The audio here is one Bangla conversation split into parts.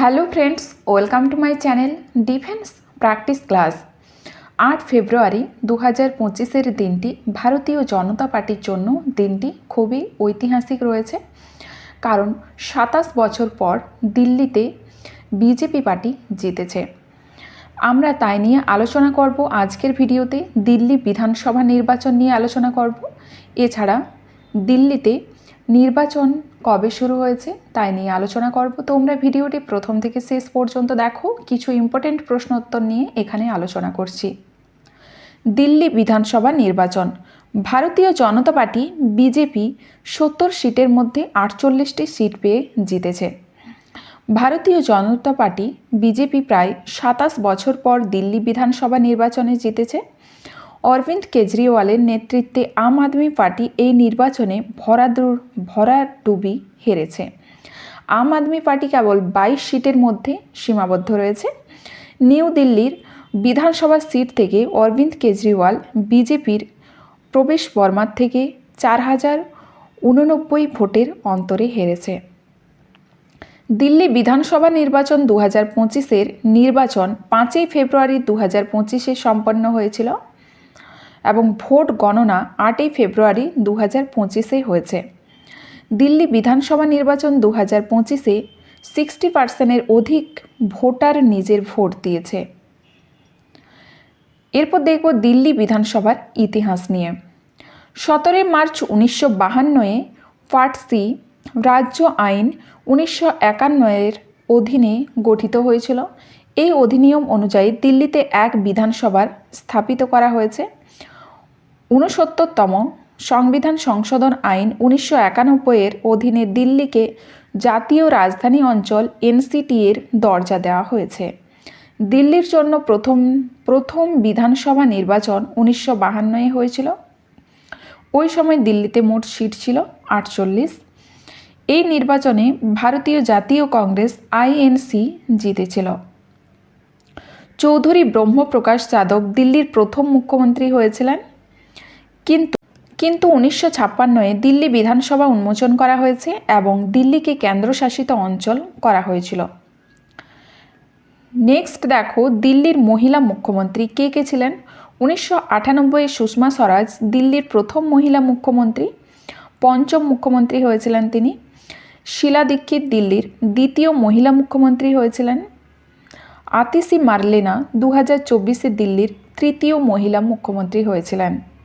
Hello friends welcome to my channel defence practice class আট ফেব্রুয়ারি দু হাজার পঁচিশের দিনটি ভারতীয় জনতা পার্টির জন্য দিনটি খুবই ঐতিহাসিক রয়েছে। কারণ সাতাশ বছর পর দিল্লিতে বিজেপি পার্টি জিতেছে। আমরা তাই নিয়ে আলোচনা করব আজকের ভিডিওতে। দিল্লি বিধানসভা নির্বাচন নিয়ে আলোচনা করব। এছাড়া দিল্লিতে নির্বাচন কবে শুরু হয়েছে তাই নিয়ে আলোচনা করব। তোমরা ভিডিওটি প্রথম থেকে শেষ পর্যন্ত দেখো। কিছু ইম্পর্টেন্ট প্রশ্ন উত্তর নিয়ে এখানে আলোচনা করছি। দিল্লি বিধানসভা নির্বাচন। ভারতীয় জনতা পার্টি, বিজেপি সত্তর সিটের মধ্যে আটচল্লিশটি সিট পেয়ে জিতেছে। ভারতীয় জনতা পার্টি, বিজেপি প্রায় সাতাশ বছর পর দিল্লি বিধানসভা নির্বাচনে জিতেছে। অরবিন্দ কেজরিওয়ালের নেতৃত্বে আম আদমি পার্টি এই নির্বাচনে ভরাদুর ভরাডুবি হেরেছে। আম আদমি পার্টি কেবল বাইশ সিটের মধ্যে সীমাবদ্ধ রয়েছে। নিউ দিল্লির বিধানসভা সিট থেকে অরবিন্দ কেজরিওয়াল বিজেপির প্রবেশ বর্মার থেকে চার হাজার উননব্বই ভোটের অন্তরে হেরেছে। দিল্লি বিধানসভা নির্বাচন দু হাজার পঁচিশের নির্বাচন পাঁচই ফেব্রুয়ারি দু হাজার পঁচিশে সম্পন্ন হয়েছিল। এবং ভোট গণনা আটই ফেব্রুয়ারি দু হাজার পঁচিশে হয়েছে। দিল্লি বিধানসভা নির্বাচন দু হাজার পঁচিশে সিক্সটি পার্সেন্টের অধিক ভোটার নিজের ভোট দিয়েছে। এরপর দেখব দিল্লি বিধানসভার ইতিহাস নিয়ে। সতেরোই মার্চ উনিশশো বাহান্নয়ে ফার্সি রাজ্য আইন উনিশশো একান্নয়ের অধীনে গঠিত হয়েছিল। এই অধিনিয়ম অনুযায়ী দিল্লিতে এক বিধানসভার স্থাপিত করা হয়েছে। ঊনসত্তরতম সংবিধান সংশোধন আইন উনিশশো একানব্বইয়ের অধীনে দিল্লিকে জাতীয় রাজধানী অঞ্চল এনসিটি এর দরজা দেওয়া হয়েছে। দিল্লির জন্য প্রথম প্রথম বিধানসভা নির্বাচন উনিশশো বাহান্নয়ে হয়েছিল। ওই সময় দিল্লিতে মোট সিট ছিল আটচল্লিশ। এই নির্বাচনে ভারতীয় জাতীয় কংগ্রেস আইএনসি জিতেছিল। চৌধুরী ব্রহ্মপ্রকাশ যাদব দিল্লির প্রথম মুখ্যমন্ত্রী হয়েছিলেন। কিন্তু কিন্তু উনিশশো ছাপ্পান্নয়ে দিল্লি বিধানসভা উন্মোচন করা হয়েছে এবং দিল্লিকে কেন্দ্রশাসিত অঞ্চল করা হয়েছিল। নেক্সট দেখো, দিল্লির মহিলা মুখ্যমন্ত্রী কে কে ছিলেন? উনিশশো আটানব্বই সুষমা স্বরাজ দিল্লির প্রথম মহিলা মুখ্যমন্ত্রী। পঞ্চম মুখ্যমন্ত্রী হয়েছিলেন তিনি। শিলা দীক্ষিত দিল্লির দ্বিতীয় মহিলা মুখ্যমন্ত্রী হয়েছিলেন। আতিসি মার্লেনা দু হাজার দিল্লির তৃতীয় মহিলা মুখ্যমন্ত্রী হয়েছিলেন।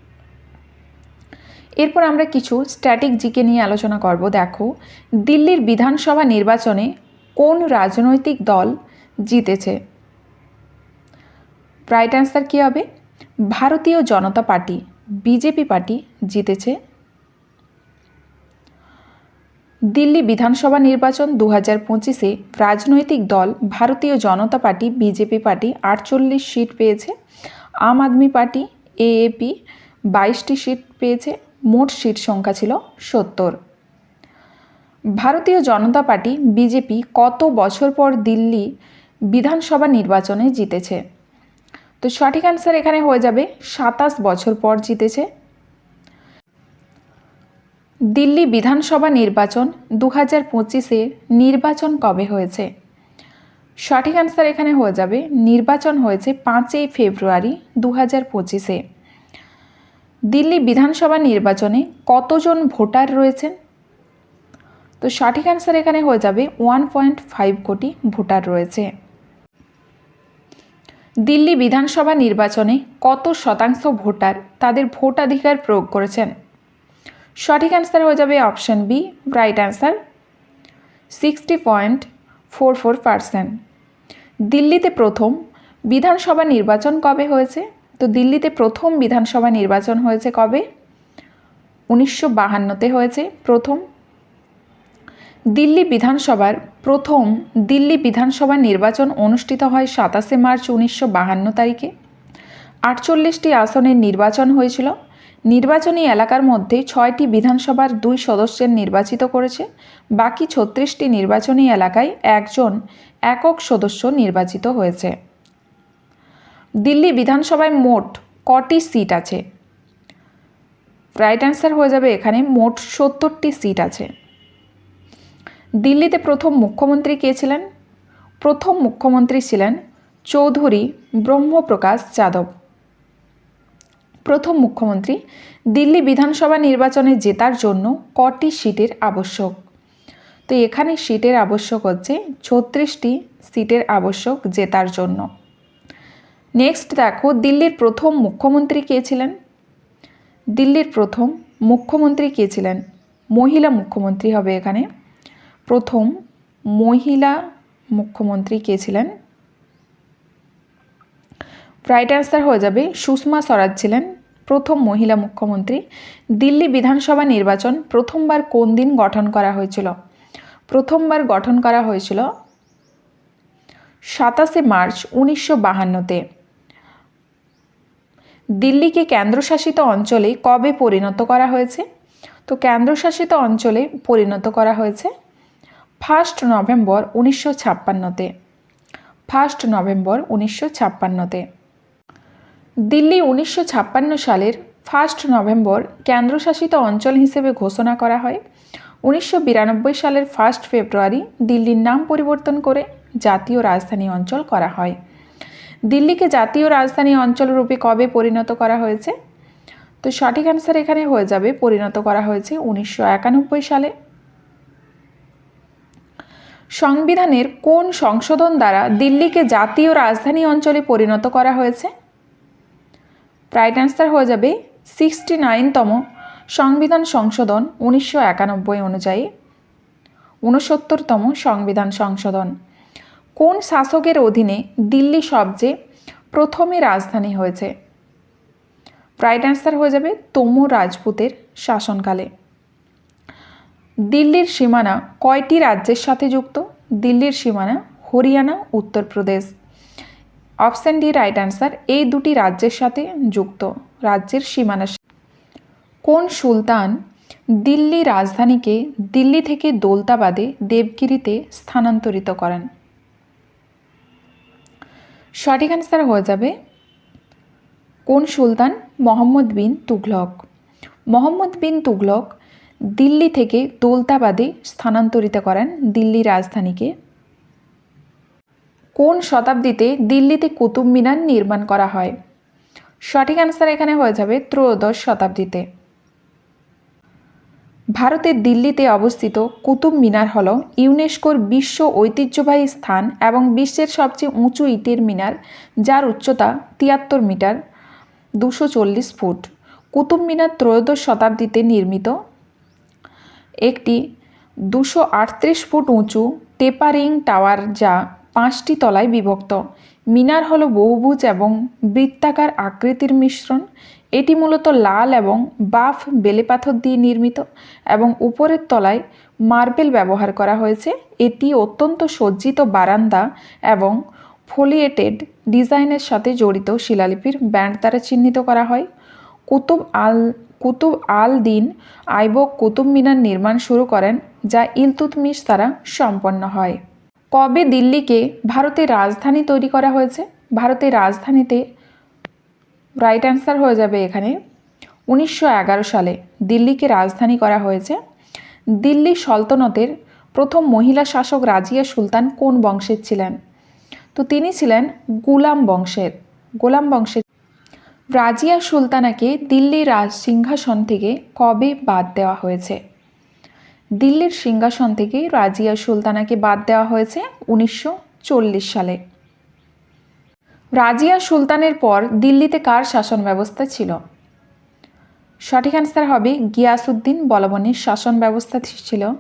এরপর আমরা কিছু স্ট্যাটিক জিকে নিয়ে আলোচনা করব। দেখো, দিল্লির বিধানসভা নির্বাচনে কোন রাজনৈতিক দল জিতেছে? রাইট অ্যান্সার কী হবে? ভারতীয় জনতা পার্টি বিজেপি পার্টি জিতেছে। দিল্লি বিধানসভা নির্বাচন দু হাজার পঁচিশে রাজনৈতিক দল Bharatiya Janata party BJP party আটচল্লিশ সিট পেয়েছে। আম আদমি পার্টি এএপি বাইশটি সিট পেয়েছে। মোট সিট সংখ্যা ছিল সত্তর। ভারতীয় জনতা পার্টি, বিজেপি কত বছর পর দিল্লি বিধানসভা নির্বাচনে জিতেছে? তো সঠিক অ্যান্সার এখানে হয়ে যাবে, সাতাশ বছর পর জিতেছে। দিল্লি বিধানসভা নির্বাচন দু হাজার পঁচিশে নির্বাচন কবে হয়েছে? সঠিক অ্যান্সার এখানে হয়ে যাবে, নির্বাচন হয়েছে পাঁচই ফেব্রুয়ারি দু হাজার পঁচিশে। দিল্লি বিধানসভা নির্বাচনে কতজন ভোটার রয়েছেন? তো সঠিক অ্যান্সার এখানে হয়ে যাবে one point five crore voter রয়েছে। দিল্লি বিধানসভা নির্বাচনে কত শতাংশ ভোটার তাদের ভোটাধিকার প্রয়োগ করেছেন? সঠিক অ্যান্সার হয়ে যাবে option B right answer sixty point four four percent দিল্লিতে প্রথম বিধানসভা নির্বাচন কবে হয়েছে? তো দিল্লিতে প্রথম বিধানসভা নির্বাচন হয়েছে কবে? উনিশশো বাহান্নতে হয়েছে প্রথম। দিল্লি বিধানসভার প্রথম দিল্লি বিধানসভা নির্বাচন অনুষ্ঠিত হয় সাতাশে মার্চ উনিশশো বাহান্ন তারিখে। আটচল্লিশটি আসনের নির্বাচন হয়েছিল। নির্বাচনী এলাকার মধ্যে ছয়টি বিধানসভার দুই সদস্যের নির্বাচিত করেছে। বাকি ছত্রিশটি নির্বাচনী এলাকায় একজন একক সদস্য নির্বাচিত হয়েছে। দিল্লি বিধানসভায় মোট কটি সিট আছে? রাইট অ্যান্সার হয়ে যাবে এখানে মোট সত্তরটি সিট আছে। দিল্লিতে প্রথম মুখ্যমন্ত্রী কে ছিলেন? প্রথম মুখ্যমন্ত্রী ছিলেন চৌধুরী ব্রহ্মপ্রকাশ যাদব। প্রথম মুখ্যমন্ত্রী, দিল্লি বিধানসভা নির্বাচনে জেতার জন্য কটি সিটের আবশ্যক? তো এখানে সিটের আবশ্যক হচ্ছে ছত্রিশটি সিটের আবশ্যক জেতার জন্য। নেক্সট দেখো, দিল্লির প্রথম মুখ্যমন্ত্রী কে ছিলেন? দিল্লির প্রথম মুখ্যমন্ত্রী কে ছিলেন? মহিলা মুখ্যমন্ত্রী হবে এখানে। প্রথম মহিলা মুখ্যমন্ত্রী কে ছিলেন? রাইট অ্যান্সার হয়ে যাবে, সুষমা স্বরাজ ছিলেন প্রথম মহিলা মুখ্যমন্ত্রী। দিল্লি বিধানসভা নির্বাচন প্রথমবার কোন দিন গঠন করা হয়েছিল? প্রথমবার গঠন করা হয়েছিল সাতাশে মার্চ উনিশশো বাহান্নতে। দিল্লিকে কেন্দ্রশাসিত অঞ্চলে কবে পরিণত করা হয়েছে? তো কেন্দ্রশাসিত অঞ্চলে পরিণত করা হয়েছে ফার্স্ট নভেম্বর উনিশশো ছাপ্পান্নতে। ফার্স্ট নভেম্বর উনিশশো ছাপ্পান্নতে। দিল্লি উনিশশো ছাপ্পান্ন সালের ফার্স্ট নভেম্বর কেন্দ্রশাসিত অঞ্চল হিসেবে ঘোষণা করা হয়। উনিশশো বিরানব্বই সালের ফার্স্ট ফেব্রুয়ারি দিল্লির নাম পরিবর্তন করে জাতীয় রাজধানী অঞ্চল করা হয়। দিল্লিকে জাতীয় রাজধানী অঞ্চল রূপে কবে পরিণত করা হয়েছে? তো সঠিক অ্যান্সার এখানে হয়ে যাবে, পরিণত করা হয়েছে উনিশশো একানব্বই সালে। সংবিধানের কোন সংশোধন দ্বারা দিল্লিকে জাতীয় রাজধানী অঞ্চলে পরিণত করা হয়েছে? রাইট অ্যান্সার হয়ে যাবে সিক্সটি নাইনতম সংবিধান সংশোধন উনিশশো একানব্বই অনুযায়ী। ঊনসত্তরতম সংবিধান সংশোধন। কোন শাসকের অধীনে দিল্লি সবচেয়ে প্রথমে রাজধানী হয়েছে? রাইট অ্যান্সার হয়ে যাবে তোমর রাজপুতের শাসনকালে। দিল্লির সীমানা কয়টি রাজ্যের সাথে যুক্ত? দিল্লির সীমানা Haryana Uttar Pradesh option D right answer এই দুটি রাজ্যের সাথে যুক্ত, রাজ্যের সীমানা। কোন সুলতান দিল্লি রাজধানীকে দিল্লি থেকে দোলতাবাদে দেবগিরিতে স্থানান্তরিত করেন? সঠিক অ্যান্সার হয়ে যাবে কোন সুলতান? মোহাম্মদ বিন তুঘলক। মোহাম্মদ বিন তুঘলক দিল্লি থেকে দৌলতাবাদে স্থানান্তরিত করেন দিল্লি রাজধানীকে। কোন শতাব্দীতে দিল্লিতে কুতুব মিনার নির্মাণ করা হয়? সঠিক অ্যান্সার এখানে হয়ে যাবে ত্রয়োদশ শতাব্দীতে। ভারতের দিল্লিতে অবস্থিত কুতুব মিনার হল ইউনেস্কোর বিশ্ব ঐতিহ্যবাহী স্থান এবং বিশ্বের সবচেয়ে উঁচু ইটের মিনার, যার উচ্চতা তিয়াত্তর মিটার, দুশো চল্লিশ ফুট। কুতুব মিনার ত্রয়োদশ শতাব্দীতে নির্মিত। একটি দুশো আটত্রিশ ফুট উঁচু টেপারিং টাওয়ার যা পাঁচটি তলায় বিভক্ত। মিনার হলো বহুভুজ এবং বৃত্তাকার আকৃতির মিশ্রণ। এটি মূলত লাল এবং বাফ বেলে পাথর দিয়ে নির্মিত এবং উপরের তলায় মার্বেল ব্যবহার করা হয়েছে। এটি অত্যন্ত সজ্জিত বারান্দা এবং ফোলিয়েটেড ডিজাইনের সাথে জড়িত শিলালিপির ব্যান্ড দ্বারা চিহ্নিত করা হয়। কুতুব আল কুতুব আল দিন আইবক কুতুব মিনার নির্মাণ শুরু করেন, যা ইলতুতমিশ দ্বারা সম্পন্ন হয়। কবে দিল্লিকে ভারতের রাজধানী তৈরি করা হয়েছে? ভারতের রাজধানীতে রাইট অ্যান্সার হয়ে যাবে এখানে। উনিশশো এগারো সালে দিল্লিকে রাজধানী করা হয়েছে। দিল্লি সলতনতের প্রথম মহিলা শাসক রাজিয়া সুলতান কোন বংশের ছিলেন? তো তিনি ছিলেন গুলাম বংশের, গোলাম বংশের। রাজিয়া সুলতানাকে দিল্লির রাজ সিংহাসন থেকে কবে বাদ দেওয়া হয়েছে? দিল্লির সিংহাসন থেকে রাজিয়া সুলতানাকে বাদ দেওয়া হয়েছে উনিশশো চল্লিশ সালে। রাজিয়া সুলতানের পর দিল্লিতে কার শাসন ব্যবস্থা ছিল? সঠিক অ্যান্সার হবে গিয়াসুদ্দিন বলবনের শাসন ব্যবস্থা ছিল।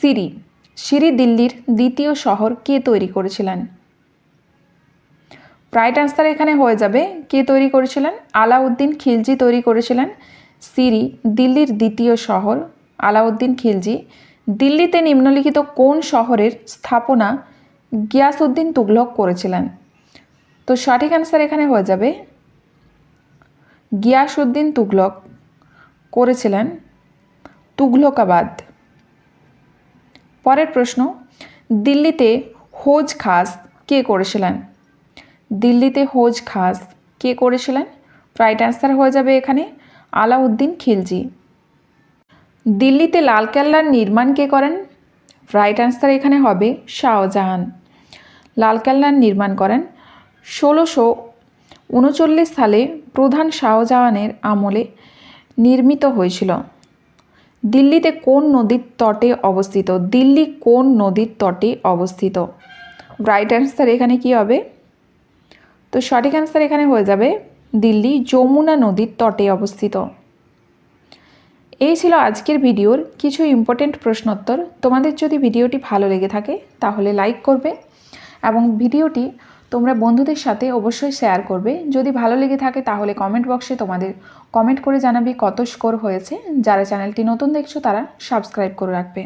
সিরি। সিরি দিল্লির দ্বিতীয় শহর কে তৈরি করেছিলেন? রাইট অ্যান্সার এখানে হয়ে যাবে। কে তৈরি করেছিলেন? আলাউদ্দিন খিলজি তৈরি করেছিলেন। সিরি দিল্লির দ্বিতীয় শহর আলাউদ্দিন খিলজি। দিল্লিতে নিম্নলিখিত কোন শহরের স্থাপনা গিয়াসউদ্দিন তুগলক করেছিলেন? তো সঠিক অ্যান্সার এখানে হয়ে যাবে। গিয়াসউদ্দিন তুগলক করেছিলেন তুঘলকাবাদ। পরের প্রশ্ন, দিল্লিতে হোজ খাস কে করেছিলেন? দিল্লিতে হোজ খাস কে করেছিলেন? রাইট অ্যান্সার হয়ে যাবে এখানে, আলাউদ্দিন খিলজি। দিল্লিতে লালকেল্লার নির্মাণ কে করেন? রাইট অ্যান্সার এখানে হবে শাহজাহান। লালকেল্লার নির্মাণ করেন ষোলোশো উনচল্লিশ সালে প্রধান শাহজাহানের আমলে নির্মিত হয়েছিল। দিল্লিতে কোন নদীর তটে অবস্থিত? দিল্লি কোন নদীর তটে অবস্থিত? রাইট অ্যান্সার এখানে কি হবে? তো সঠিক অ্যান্সার এখানে হয়ে যাবে, দিল্লি যমুনা নদীর তটে অবস্থিত। এই ছিল আজকের ভিডিওর কিছু ইম্পর্টেন্ট প্রশ্নোত্তর। তোমাদের যদি ভিডিওটি ভালো লেগে থাকে, তাহলে লাইক করবে এবং ভিডিওটি তোমরা বন্ধুদের সাথে অবশ্যই শেয়ার করবে। যদি ভালো লেগে থাকে তাহলে কমেন্ট বক্সে তোমাদের কমেন্ট করে জানাবে কত স্কোর হয়েছে। যারা চ্যানেলটি নতুন দেখছ তারা সাবস্ক্রাইব করে রাখবে।